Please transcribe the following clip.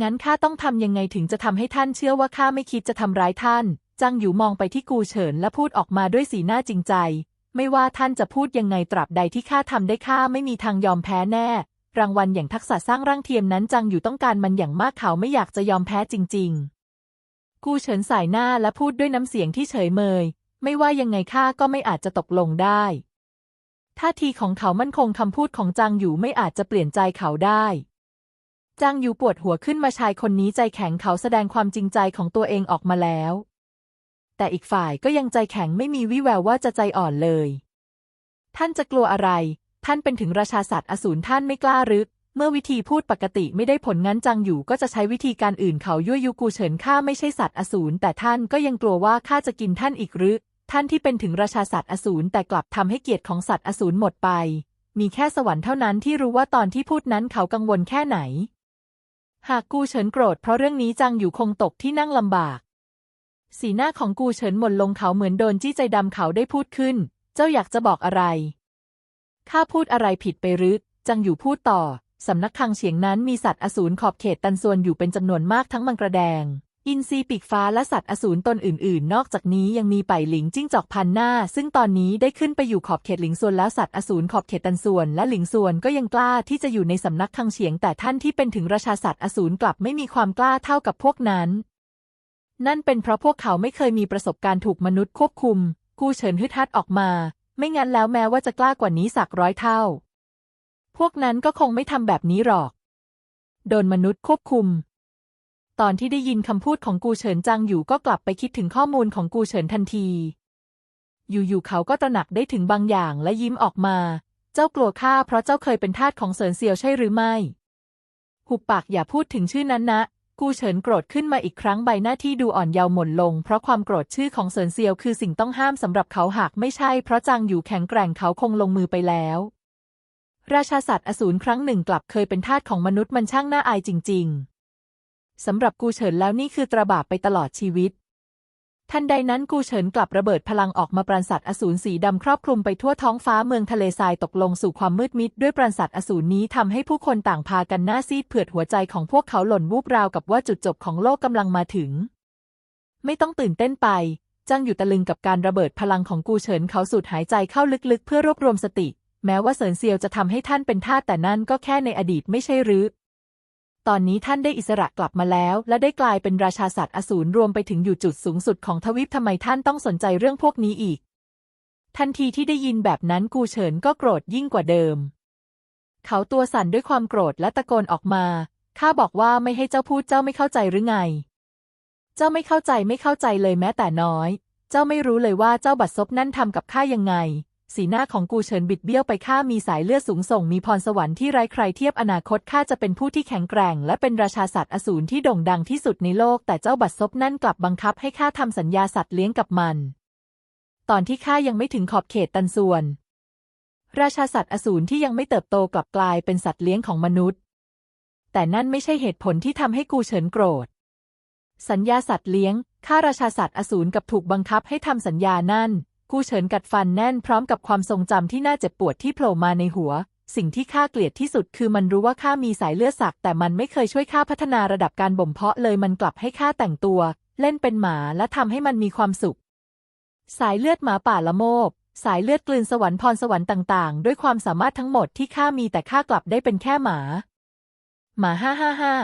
งั้นข้าต้องทำยังไงถึงจะทำให้ท่านเชื่อว่าข้าไม่คิดจะทำร้ายท่าน จังอยู่มองไปที่กูเฉินและพูดออกมาด้วยสีหน้าจริงใจ ไม่ว่าท่านจะพูดยังไงตราบใดที่ข้าทำได้ข้าไม่มีทางยอมแพ้แน่ รางวัลอย่างทักษะสร้างร่างเทียมนั้นจังอยู่ต้องการมันอย่างมากเขาไม่อยากจะยอมแพ้จริง ๆ กูเฉินสายหน้าและพูดด้วยน้ำเสียงที่เฉยเมย ไม่ว่ายังไงข้าก็ไม่อาจจะตกลงได้ท่าทีของเขามั่นคงคำพูดของจางอยู่ไม่อาจจะเปลี่ยนใจเขาได้ จางอยู่ปวดหัวขึ้นมาชายคนนี้ใจแข็งเขาแสดงความจริงใจของตัวเองออกมาแล้ว แต่อีกฝ่ายก็ยังใจแข็งไม่มีวิแววว่าจะใจอ่อนเลย ท่านจะกลัวอะไร ท่านเป็นถึงราชาสัตว์อสูรท่านไม่กล้ารือเมื่อวิธีพูดปกติไม่ได้ผลงั้นจังอยู่ก็จะใช้วิธีการอื่นเขายั่วยุกูเฉินข้าไม่ใช่สัตว์อสูรแต่ท่านก็ยังกลัวว่าข้าจะกินท่านอีกหรือท่านที่เป็นถึงราชาสัตว์อสูรแต่กลับทำให้เกียรติของสัตว์อสูรหมดไป มีแค่สวรรค์เท่านั้นที่รู้ว่าตอนที่พูดนั้นเขากังวลแค่ไหน หากกูเฉินโกรธเพราะเรื่องนี้จังอยู่คงตกที่นั่งลำบาก สีหน้าของกูเฉินหม่นลงเขาเหมือนโดนจี้ใจดำเขาได้พูดขึ้น เจ้าอยากจะบอกอะไรข้าพูดอะไรผิดไปหรือจังอยู่พูดต่อสำนักคังเฉียงนั้นมีสัตว์อสูรขอบเขตตันส่วนอยู่เป็นจำนวนมากทั้งมังกระแดง อินทรีปีกฟ้าและสัตว์อสูรตนอื่น ๆ นอกจากนี้ยังมีไป่หลิงจิ้งจอกพันหน้า ซึ่งตอนนี้ได้ขึ้นไปอยู่ขอบเขตหลิงส่วนแล้วสัตว์อสูรขอบเขตตันส่วน และหลิงส่วนก็ยังกล้าที่จะอยู่ในสำนักคังเฉียง แต่ท่านที่เป็นถึงราชาสัตว์อสูรกลับไม่มีความกล้าเท่ากับพวกนั้น นั่นเป็นเพราะพวกเขาไม่เคยมีประสบการณ์ถูกมนุษย์ควบคุม กู้เฉินฮึดฮัดออกมา ไม่งั้นแล้วแม้ว่าจะกล้ากว่านี้สักร้อยเท่า พวกนั้นก็คงไม่ทำแบบนี้หรอก โดนมนุษย์ควบคุม ตอนที่ได้ยินคำพูดของกูเฉินจังอยู่ก็กลับไปคิดถึงข้อมูลของกูเฉินทันที อยู่ๆเขาก็ตระหนักได้ถึงบางอย่างและยิ้มออกมา เจ้ากลัวข้าเพราะเจ้าเคยเป็นทาสของเสินเซียวใช่หรือไม่ หุบปากอย่าพูดถึงชื่อนั้นนะ กูเฉินโกรธขึ้นมาอีกครั้งใบหน้าที่ดูอ่อนเยาว์หม่นลง เพราะความโกรธชื่อของเสินเซียวคือสิ่งต้องห้ามสำหรับเขาหากไม่ใช่ เพราะจางอยู่แข็งแกร่งเขาคงลงมือไปแล้วราชาสัตว์อสูรครั้งหนึ่งกลับเคยเป็นทาสของมนุษย์มันช่างน่าอายจริง ๆ สำหรับกูเฉินแล้วนี่คือตราบาปไปตลอดชีวิต ทันใดนั้นกูเฉินกลับระเบิดพลังออกมาปราณสัตว์อสูรสีดำครอบคลุมไปทั่วท้องฟ้าเมืองทะเลทรายตกลงสู่ความมืดมิดด้วยปราณสัตว์อสูรนี้ทำให้ผู้คนต่างพากันหน้าซีดเผือดหัวใจของพวกเขาหล่นวูบราวกับว่าจุดจบของโลกกำลังมาถึง ไม่ต้องตื่นเต้นไปจ้างอยู่ตะลึงกับการระเบิดพลังของกูเฉินเขาสูดหายใจเข้าลึกๆ เพื่อรวบรวมสติ แม้ว่าเสินเซียวจะทำให้ท่านเป็นท่าแต่นั่นก็แค่ในอดีตไม่ใช่หรือ ตอนนี้ท่านได้อิสระกลับมาแล้ว และได้กลายเป็นราชาสัตว์อสูรรวมไปถึงอยู่จุดสูงสุดของทวีปทำไมท่านต้องสนใจเรื่องพวกนี้อีก ทันทีที่ได้ยินแบบนั้นกูเฉินก็โกรธยิ่งกว่าเดิม เขาตัวสั่นด้วยความโกรธและตะโกนออกมา ข้าบอกว่าไม่ให้เจ้าพูดเจ้าไม่เข้าใจหรือไง เจ้าไม่เข้าใจไม่เข้าใจเลยแม้แต่น้อย เจ้าไม่รู้เลยว่าเจ้าบัดซบนั่นทำกับข้ายังไง สีหน้าของกูเฉินบิดเบี้ยวไปข้ามีสายเลือดสูงส่งมีพรสวรรค์ที่ไร้ใครเทียบอนาคตข้าจะเป็นผู้ที่แข็งแกร่ง และเป็นราชาสัตว์อสูรที่โด่งดังที่สุดในโลก แต่เจ้าบัดซบนั่นกลับบังคับให้ข้าทำสัญญาสัตว์เลี้ยงกับมัน ตอนที่ข้ายังไม่ถึงขอบเขตตันส่วน ราชาสัตว์อสูรที่ยังไม่เติบโตกลับกลายเป็นสัตว์เลี้ยงของมนุษย์ แต่นั่นไม่ใช่เหตุผลที่ทำให้กูเฉินโกรธ สัญญาสัตว์เลี้ยงข้าราชาสัตว์อสูรกับถูกบังคับให้ทำสัญญานั่น กู้เฉินกัดฟันแน่นพร้อมกับความทรงจำที่น่าเจ็บปวดที่โผล่มาในหัว สิ่งที่ข้าเกลียดที่สุดคือมันรู้ว่าข้ามีสายเลือดสัก แต่มันไม่เคยช่วยข้าพัฒนาระดับการบ่มเพาะเลยมันกลับให้ข้าแต่งตัว เล่นเป็นหมาและทำให้มันมีความสุข สายเลือดหมาป่าละโมบสายเลือดกลืนสวรรค์พรสวรรค์ต่างๆ ด้วยความสามารถทั้งหมดที่ข้ามีแต่ข้ากลับได้เป็นแค่หมา หมาห้าห้าห้า